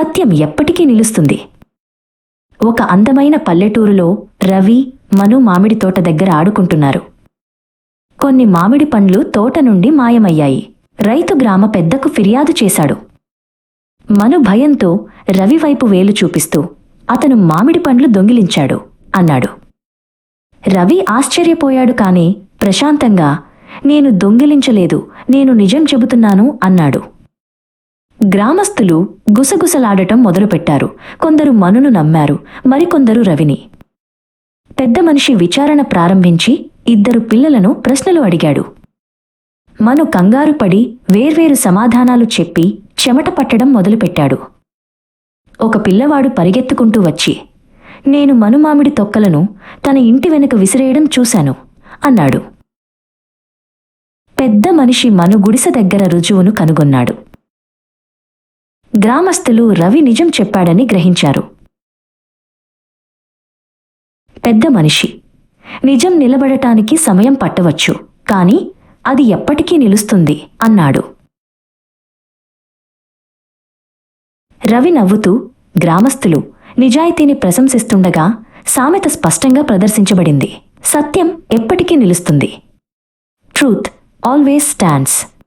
సత్యం ఎప్పటికీ నిలుస్తుంది. ఒక అందమైన పల్లెటూరులో రవి మను మామిడి తోట దగ్గర ఆడుకుంటున్నారు. కొన్ని మామిడి పండ్లు తోట నుండి మాయమయ్యాయి. రైతు గ్రామ పెద్దకు ఫిర్యాదు చేశాడు. మను భయంతో రవి వైపు వేలు చూపిస్తూ అతను మామిడి పండ్లు దొంగిలించాడు అన్నాడు. రవి ఆశ్చర్యపోయాడు కాని ప్రశాంతంగా నేను దొంగిలించలేదు నేను నిజం చెబుతున్నాను అన్నాడు. గ్రామస్తులు గుసగుసలాడటం మొదలుపెట్టారు. కొందరు మనును నమ్మారు. మరికొందరు రవిని. పెద్ద మనిషి విచారణ ప్రారంభించి ఇద్దరు పిల్లలను ప్రశ్నలు అడిగాడు. మను కంగారు పడి వేర్వేరు సమాధానాలు చెప్పి చెమట పట్టడం మొదలుపెట్టాడు. ఒక పిల్లవాడు పరిగెత్తుకుంటూ వచ్చి నేను మనుమామిడి తొక్కలను తన ఇంటి వెనుక విసిరేయడం చూశాను అన్నాడు. పెద్ద మనిషి మను గుడిసె దగ్గర రుజువును కనుగొన్నాడు. గ్రామస్తులు రవి నిజం చెప్పాడని గ్రహించారు. పెద్ద మనిషి. నిజం నిలబడటానికి సమయం పట్టవచ్చు కాని అది ఎప్పటికీ నిలుస్తుంది అన్నాడు. రవి నవ్వుతూ గ్రామస్తులు నిజాయితీని ప్రశంసిస్తుండగా సామెత స్పష్టంగా ప్రదర్శించబడింది. సత్యం ఎప్పటికీ నిలుస్తుంది. Truth always stands.